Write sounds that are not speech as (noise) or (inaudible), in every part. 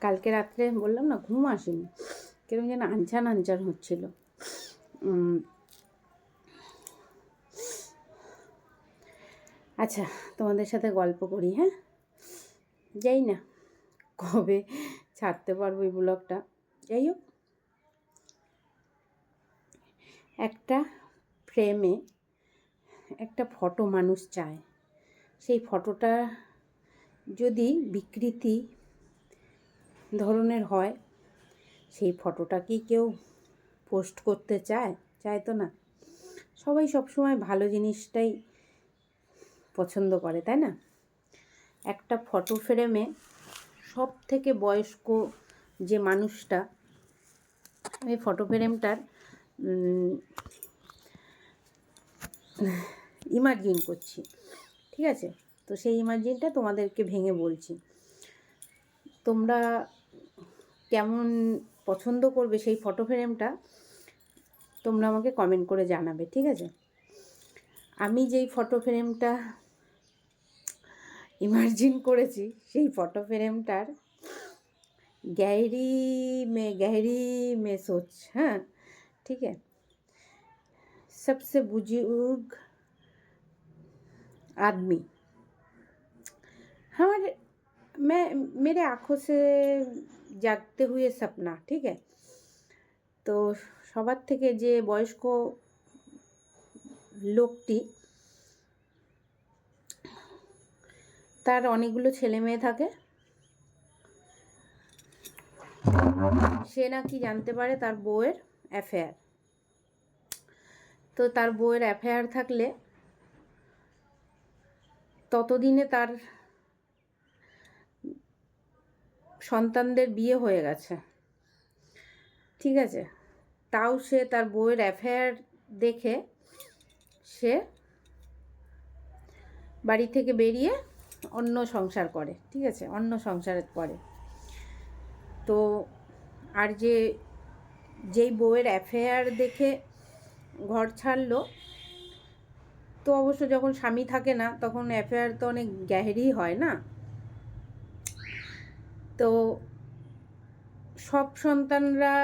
কালকে রাত্রে বললাম না, ঘুম আসেনি। কীরকম যেন আনচান আনচান হচ্ছিল। আচ্ছা তোমাদের সাথে গল্প করি হ্যাঁ? যাই না, কবে ছাড়তে পারব এই ব্লগটা? যাই হোক। একটা ফ্রেমে একটা ফটো মানুষ চায়। সেই ফটোটা যদি বিকৃতি ধরনের হয়। সেই ফটোটা কি কেউ পোস্ট করতে চায়? চায় তো না। সবাই সবসময় ভালো জিনিসটাই পছন্দ করে, তাই না? একটা ফটো ফ্রেমে সব থেকে বয়স্ক যে মানুষটা আমি ফটো ফ্রেমটার ইমার্জিন করছি, ঠিক আছে? তো সেই ইমার্জিনটা তোমাদেরকে ভেঙে বলছি। তোমরা কেমন পছন্দ করবে সেই ফটো ফ্রেমটা তোমরা আমাকে কমেন্ট করে জানাবে ঠিক আছে আমি যেই ফটো ফ্রেমটা ইমার্জিন করেছি সেই ফটো ফ্রেমটার गहरी में गहरी में सोच हाँ ठीक है सबसे बुजुर्ग आदमी हमारे मैं मेरे आँखों से জাগতে हुए सपना ঠিক আছে তো সবার থেকে যে বয়স্ক লোকটি তার অনেকগুলো ছেলে মেয়ে থাকে সে নাকি জানতে পারে তার বউয়ের অ্যাফেয়ার তো তার বউয়ের অ্যাফেয়ার থাকলে ততদিনে তার সন্তানদের বিয়ে হয়ে গেছে। ঠিক আছে? তাও সে তার বউয়ের অ্যাফেয়ার দেখে সে বাড়ি থেকে বেরিয়ে অন্য সংসার করে। ঠিক আছে? অন্য সংসারে করে তো আর যে, যেই বউয়ের অ্যাফেয়ার দেখে ঘর ছাড়লো, তো অবশ্য যখন স্বামী থাকে না, তখন অ্যাফেয়ার তো অনেক গ্যাহেরি হয় না? তো সব সন্তানরা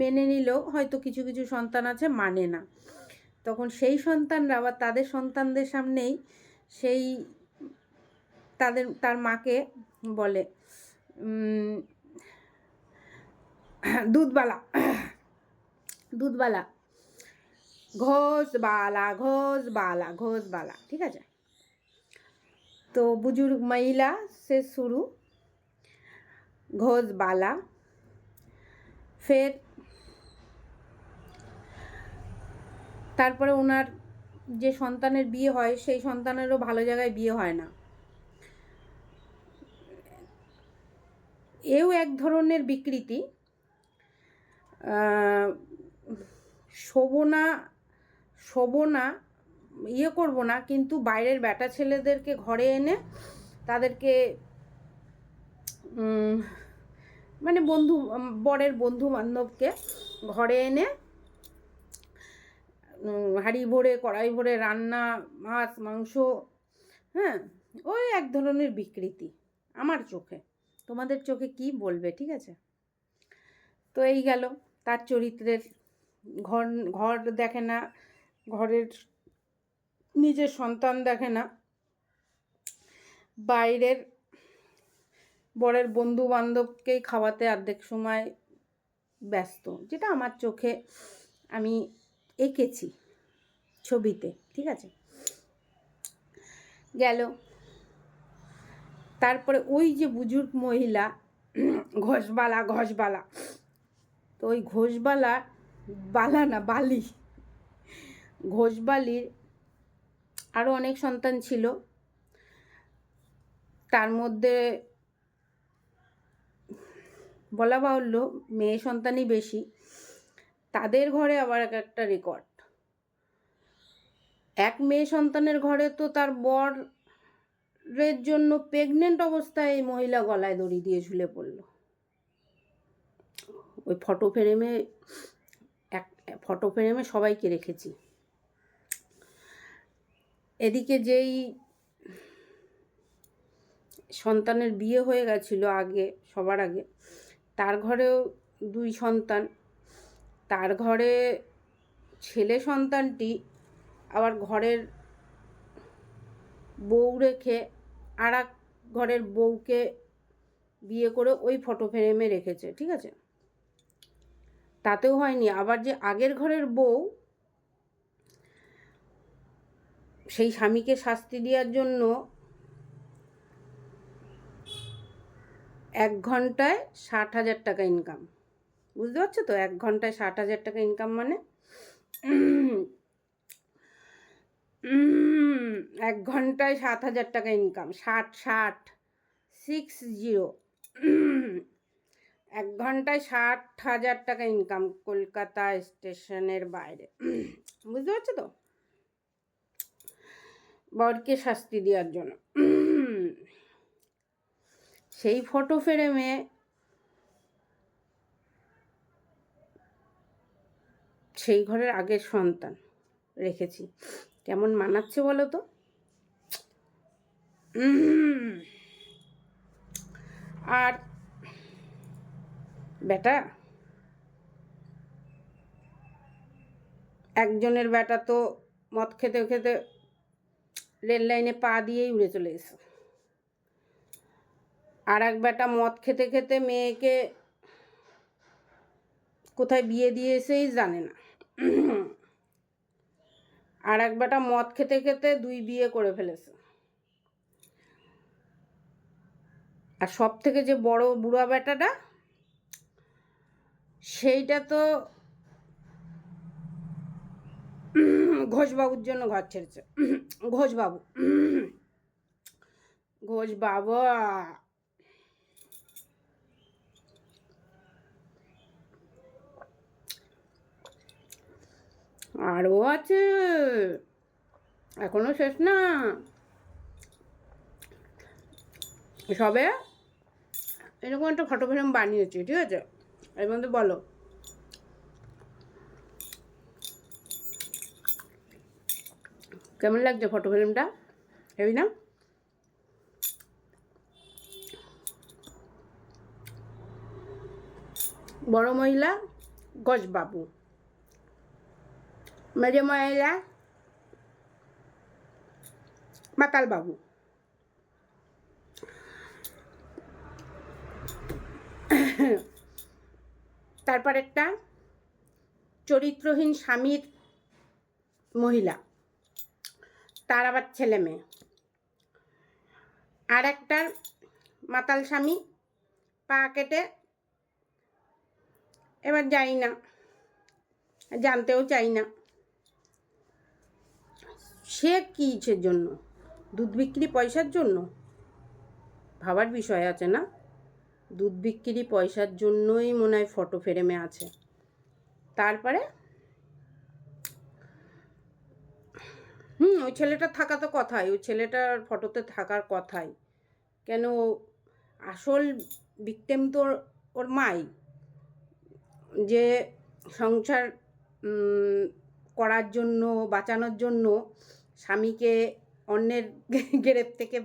মেনে নিলেও হয়তো কিছু কিছু সন্তান আছে মানে না। তখন সেই সন্তানরা আবার তাদের সন্তানদের সামনেই সেই তাদের, তার মাকে বলে দুধবালা দুধবালা ঘোষবালা ঘোষবালা ঘোষবালা, ঠিক আছে? তো বুজুর্গ মহিলা সে শুরু ঘোষবালা ফের তারপরে ওনার যে সন্তানের বিয়ে হয়, সেই সন্তানেরও ভালো জায়গায় বিয়ে হয় না। এও এক ধরনের বিকৃতি। শোভনা শোভনা ইয়ে করব না, কিন্তু বাইরের ব্যাটা ছেলেদেরকে ঘরে এনে তাদেরকে মানে বন্ধু বরের বন্ধু বান্ধবকে ঘরে এনে হাঁড়ি ভরে, কড়াই ভরে রান্না, মাছ, মাংস হ্যাঁ ওই এক ধরনের বিকৃতি আমার চোখে। তোমাদের চোখে কি বলবে, ঠিক আছে? তো এই গেল তার চরিত্রের। ঘর ঘর দেখে না, ঘরের নিজের সন্তান দেখে না, বাইরের বরের বন্ধু বান্ধবকেই খাওয়াতে অর্ধেক সময় ব্যস্ত, যেটা আমার চোখে আমি এঁকেছি ছবিতে, ঠিক আছে? গেল। তারপরে ওই যে বুজুর্গ মহিলা, ঘোষবালা ঘোষবালা, তো ওই ঘোষবালা, বালা না, বালি, ঘোষবালির আরও অনেক সন্তান ছিল। তার মধ্যে বলা বাহুল্য, মেয়ে সন্তানই বেশি। তাদের ঘরে আবার এক একটা রেকর্ড এক মেয়ে সন্তানের ঘরে তো তার বরের জন্য প্রেগনেন্ট অবস্থায় এই মহিলা গলায় দড়ি দিয়ে ঝুলে পড়ল। ওই ফটো ফ্রেমে এক ফটো ফ্রেমে সবাইকে রেখেছি। এদিকে যেই সন্তানের বিয়ে হয়ে গেছিল আগে, সবার আগে তার ঘরেও দুই সন্তান। তার ঘরে ছেলে সন্তানটি আবার ঘরের বউ রেখে আর ঘরের বউকে বিয়ে করে ওই ফটো ফ্রেমে রেখেছে, ঠিক আছে? তাতেও হয়নি। আবার যে আগের ঘরের বউ, সেই স্বামীকে শাস্তি দেওয়ার জন্য এক ঘন্টায় ষাট হাজার টাকা ইনকাম বুঝতে পারছ তো? এক ঘন্টায় ষাট হাজার টাকা ইনকাম মানে? এক ঘন্টায় সাত হাজার টাকা ইনকাম ষাট ষাট সিক্স জিরো এক ঘন্টায় ষাট হাজার টাকা ইনকাম কলকাতা স্টেশনের বাইরে। বুঝতে পারছ তো? বরকে শাস্তি দেওয়ার জন্য। সেই ফটো ফ্রেমে সেই ঘরের আগের সন্তান রেখেছি। কেমন মানাচ্ছে বলো তো আর বেটা, একজনের বেটা তো মদ খেতে খেতে রেল লাইনে পা দিয়েই উড়ে চলে গেছে। আর এক বেটা মদ খেতে খেতে মেয়েকে কোথায় বিয়ে দিয়েছেই জানে না। আর এক বেটা মদ খেতে খেতে দুই বিয়ে করে ফেলেছে। আর সব থেকে যে বড় বুড়া বেটাটা, সেইটা তো ঘোষবাবুর জন্য ঘর ছেড়েছে। ঘোষবাবু। ঘোষ আরও আছে। এখনও শেষ না। সবে এরকম একটা ফটো ফ্রেম বানিয়েছি, ঠিক আছে? এর মধ্যে বলো। কেমন লাগছে ফটো ফ্রেমটা? হেবি না? বড় মহিলা গজবাবু। মেজে মহিলা মাতাল বাবু তারপর একটা চরিত্রহীন স্বামীর মহিলা। তার আবার ছেলে মেয়ে। আর একটার মাতাল স্বামী পা কেটে, এবার যাই না, জানতেও চাই না। সে কিসের জন্য? দুধ বিক্রি পয়সার জন্য? ভাবার বিষয় আছে না? দুধ বিক্রি পয়সার জন্যই মনে হয় ফটো ফ্রেমে আছে। তারপরে? হুম, ওই ছেলেটা থাকা তো কথাই। ওই ছেলেটার ফটোতে থাকার কথাই। কেন আসল বিক্টেম তো ওর মাই। যে সংসার করার জন্য, বাঁচানোর জন্য স্বামীকে অন্যের (laughs) গেরেপ থেকে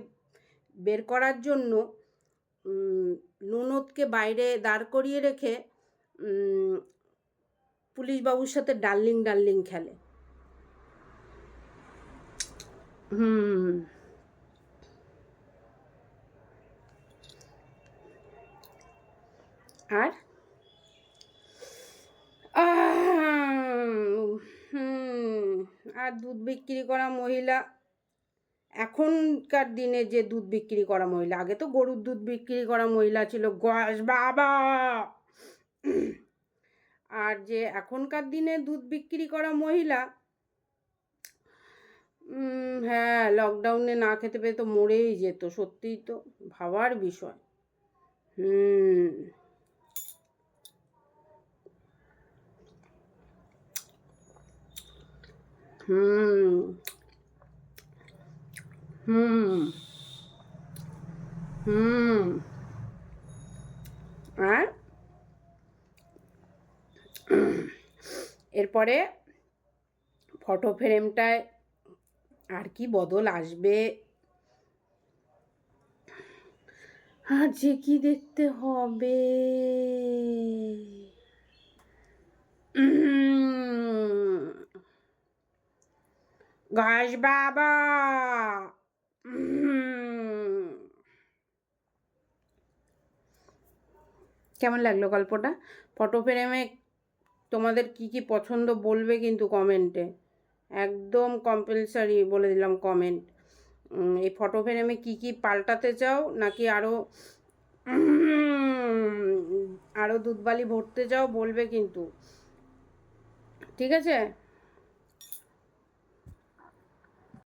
বের করার জন্য ননদকে বাইরে দাঁড় করিয়ে রেখে পুলিশ বাবুর সাথে ডার্লিং ডার্লিং খেলে। হুম। আর? আর দুধ বিক্রি করা মহিলা। এখনকার দিনে যে দুধ বিক্রি করা মহিলা, আগে তো গরুর দুধ বিক্রি করা মহিলা ছিল, গস বাবা! আর যে এখনকার দিনে দুধ বিক্রি করা মহিলা হ্যাঁ লকডাউনে না খেতে পেয়ে তো মরেই যেত, সত্যিই তো ভাবার বিষয়। হুম। হুম হুম হুম আর এরপরে ফটো ফ্রেমটায় আর কি বদল আসবে? আর যে কি দেখতে হবে? ঘাস বাবা। কেমন লাগল গল্পটা? ফটো ফ্রেমে তোমাদের কি কি পছন্দ বলবে কিন্তু কমেন্টে একদম কম্পালসারি বলে দিলাম কমেন্ট এই ফটো ফ্রেমে কি কি পাল্টাতে চাও নাকি আরও আরও দুধবালি ভরতে চাও বলবে কিন্তু। ঠিক আছে?